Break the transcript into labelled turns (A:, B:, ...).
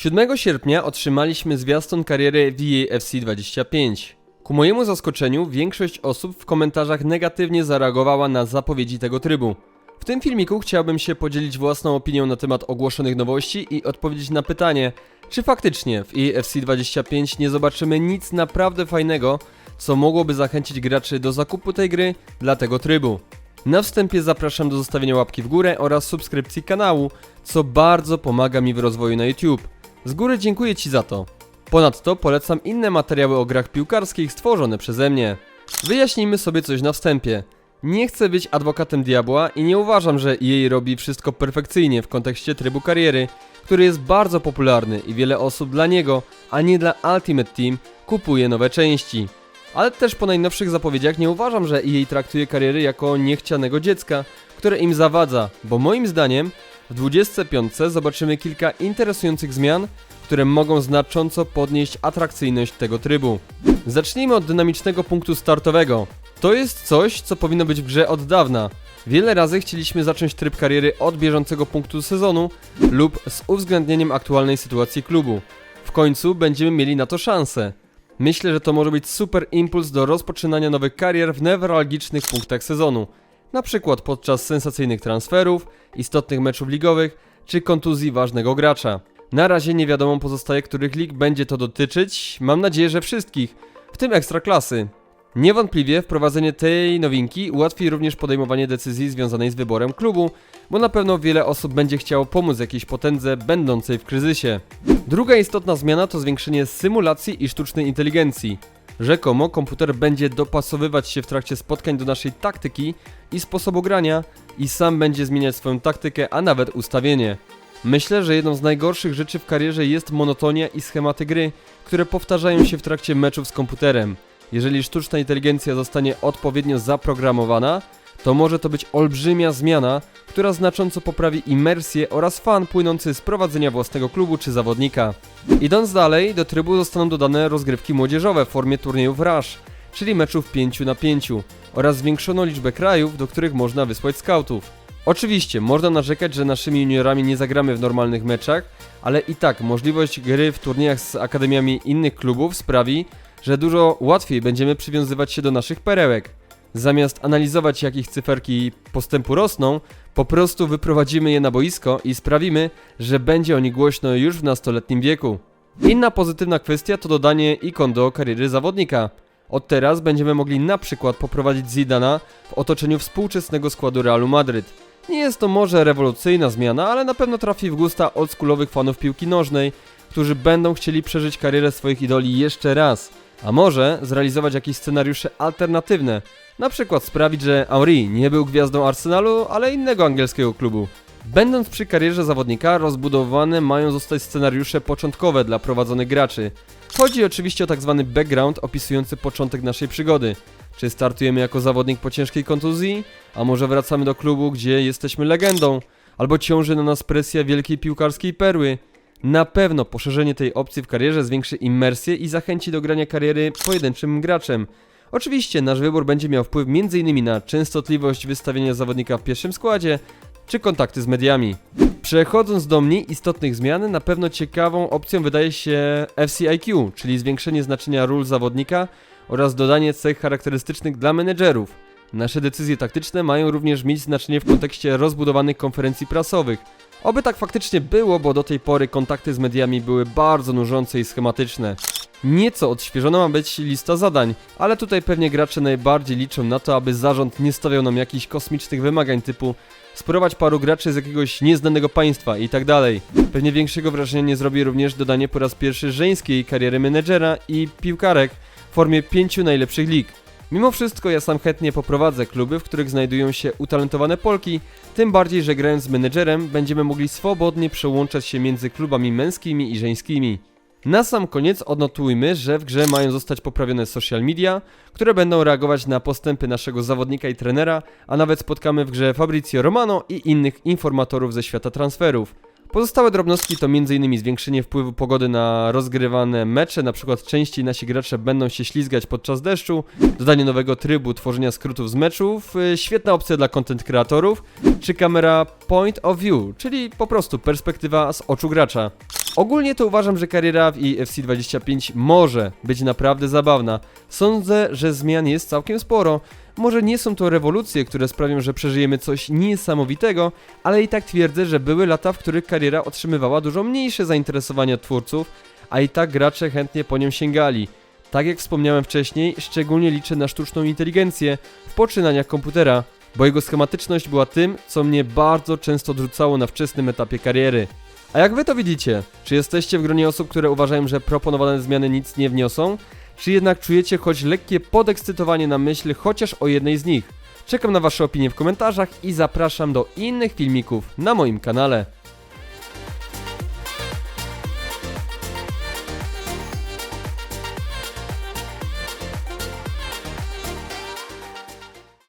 A: 7 sierpnia otrzymaliśmy zwiastun kariery VAFC 25. Ku mojemu zaskoczeniu większość osób w komentarzach negatywnie zareagowała na zapowiedzi tego trybu. W tym filmiku chciałbym się podzielić własną opinią na temat ogłoszonych nowości i odpowiedzieć na pytanie, czy faktycznie w EFC 25 nie zobaczymy nic naprawdę fajnego, co mogłoby zachęcić graczy do zakupu tej gry dla tego trybu. Na wstępie zapraszam do zostawienia łapki w górę oraz subskrypcji kanału, co bardzo pomaga mi w rozwoju na YouTube. Z góry dziękuję Ci za to. Ponadto polecam inne materiały o grach piłkarskich stworzone przeze mnie. Wyjaśnijmy sobie coś na wstępie. Nie chcę być adwokatem diabła i nie uważam, że EA robi wszystko perfekcyjnie w kontekście trybu kariery, który jest bardzo popularny i wiele osób dla niego, a nie dla Ultimate Team, kupuje nowe części. Ale też po najnowszych zapowiedziach nie uważam, że EA traktuje kariery jako niechcianego dziecka, które im zawadza, bo moim zdaniem w 25 zobaczymy kilka interesujących zmian, które mogą znacząco podnieść atrakcyjność tego trybu. Zacznijmy od dynamicznego punktu startowego. To jest coś, co powinno być w grze od dawna. Wiele razy chcieliśmy zacząć tryb kariery od bieżącego punktu sezonu lub z uwzględnieniem aktualnej sytuacji klubu. W końcu będziemy mieli na to szansę. Myślę, że to może być super impuls do rozpoczynania nowych karier w newralgicznych punktach sezonu. Na przykład podczas sensacyjnych transferów, istotnych meczów ligowych czy kontuzji ważnego gracza. Na razie nie wiadomo pozostaje, których lig będzie to dotyczyć. Mam nadzieję, że wszystkich, w tym ekstraklasy. Niewątpliwie wprowadzenie tej nowinki ułatwi również podejmowanie decyzji związanej z wyborem klubu, bo na pewno wiele osób będzie chciało pomóc jakiejś potędze będącej w kryzysie. Druga istotna zmiana to zwiększenie symulacji i sztucznej inteligencji. Rzekomo komputer będzie dopasowywać się w trakcie spotkań do naszej taktyki i sposobu grania i sam będzie zmieniać swoją taktykę, a nawet ustawienie. Myślę, że jedną z najgorszych rzeczy w karierze jest monotonia i schematy gry, które powtarzają się w trakcie meczów z komputerem. Jeżeli sztuczna inteligencja zostanie odpowiednio zaprogramowana, to może to być olbrzymia zmiana, która znacząco poprawi imersję oraz fan płynący z prowadzenia własnego klubu czy zawodnika. Idąc dalej, do trybu zostaną dodane rozgrywki młodzieżowe w formie turniejów Rush, czyli meczów 5 na 5 oraz zwiększoną liczbę krajów, do których można wysłać scoutów. Oczywiście, można narzekać, że naszymi juniorami nie zagramy w normalnych meczach, ale i tak możliwość gry w turniejach z akademiami innych klubów sprawi, że dużo łatwiej będziemy przywiązywać się do naszych perełek. Zamiast analizować jak ich cyferki postępu rosną, po prostu wyprowadzimy je na boisko i sprawimy, że będzie o nich głośno już w nastoletnim wieku. Inna pozytywna kwestia to dodanie ikon do kariery zawodnika. Od teraz będziemy mogli na przykład poprowadzić Zidana w otoczeniu współczesnego składu Realu Madryt. Nie jest to może rewolucyjna zmiana, ale na pewno trafi w gusta oldschoolowych fanów piłki nożnej, którzy będą chcieli przeżyć karierę swoich idoli jeszcze raz. A może zrealizować jakieś scenariusze alternatywne, na przykład sprawić, że Henry nie był gwiazdą Arsenalu, ale innego angielskiego klubu. Będąc przy karierze zawodnika, rozbudowane mają zostać scenariusze początkowe dla prowadzonych graczy. Chodzi oczywiście o tak zwany background opisujący początek naszej przygody. Czy startujemy jako zawodnik po ciężkiej kontuzji? A może wracamy do klubu, gdzie jesteśmy legendą? Albo ciąży na nas presja wielkiej piłkarskiej perły? Na pewno poszerzenie tej opcji w karierze zwiększy imersję i zachęci do grania kariery pojedynczym graczem. Oczywiście nasz wybór będzie miał wpływ m.in. na częstotliwość wystawienia zawodnika w pierwszym składzie, czy kontakty z mediami. Przechodząc do mniej istotnych zmian, na pewno ciekawą opcją wydaje się FCIQ, czyli zwiększenie znaczenia ról zawodnika oraz dodanie cech charakterystycznych dla menedżerów. Nasze decyzje taktyczne mają również mieć znaczenie w kontekście rozbudowanych konferencji prasowych. Oby tak faktycznie było, bo do tej pory kontakty z mediami były bardzo nużące i schematyczne. Nieco odświeżona ma być lista zadań, ale tutaj pewnie gracze najbardziej liczą na to, aby zarząd nie stawiał nam jakichś kosmicznych wymagań typu spróbować paru graczy z jakiegoś nieznanego państwa i tak dalej. Pewnie większego wrażenia nie zrobi również dodanie po raz pierwszy żeńskiej kariery menedżera i piłkarek w formie pięciu najlepszych lig. Mimo wszystko ja sam chętnie poprowadzę kluby, w których znajdują się utalentowane Polki, tym bardziej, że grając z menedżerem będziemy mogli swobodnie przełączać się między klubami męskimi i żeńskimi. Na sam koniec odnotujmy, że w grze mają zostać poprawione social media, które będą reagować na postępy naszego zawodnika i trenera, a nawet spotkamy w grze Fabrizio Romano i innych informatorów ze świata transferów. Pozostałe drobnostki to m.in. zwiększenie wpływu pogody na rozgrywane mecze, na przykład częściej nasi gracze będą się ślizgać podczas deszczu, dodanie nowego trybu tworzenia skrótów z meczów, y, świetna opcja dla content kreatorów, czy kamera point of view, czyli po prostu perspektywa z oczu gracza. Ogólnie to uważam, że kariera w EFC 25 może być naprawdę zabawna. Sądzę, że zmian jest całkiem sporo. Może nie są to rewolucje, które sprawią, że przeżyjemy coś niesamowitego, ale i tak twierdzę, że były lata, w których kariera otrzymywała dużo mniejsze zainteresowanie od twórców, a i tak gracze chętnie po nią sięgali. Tak jak wspomniałem wcześniej, szczególnie liczę na sztuczną inteligencję w poczynaniach komputera, bo jego schematyczność była tym, co mnie bardzo często odrzucało na wczesnym etapie kariery. A jak wy to widzicie? Czy jesteście w gronie osób, które uważają, że proponowane zmiany nic nie wniosą? Czy jednak czujecie choć lekkie podekscytowanie na myśl chociaż o jednej z nich? Czekam na wasze opinie w komentarzach i zapraszam do innych filmików na moim kanale.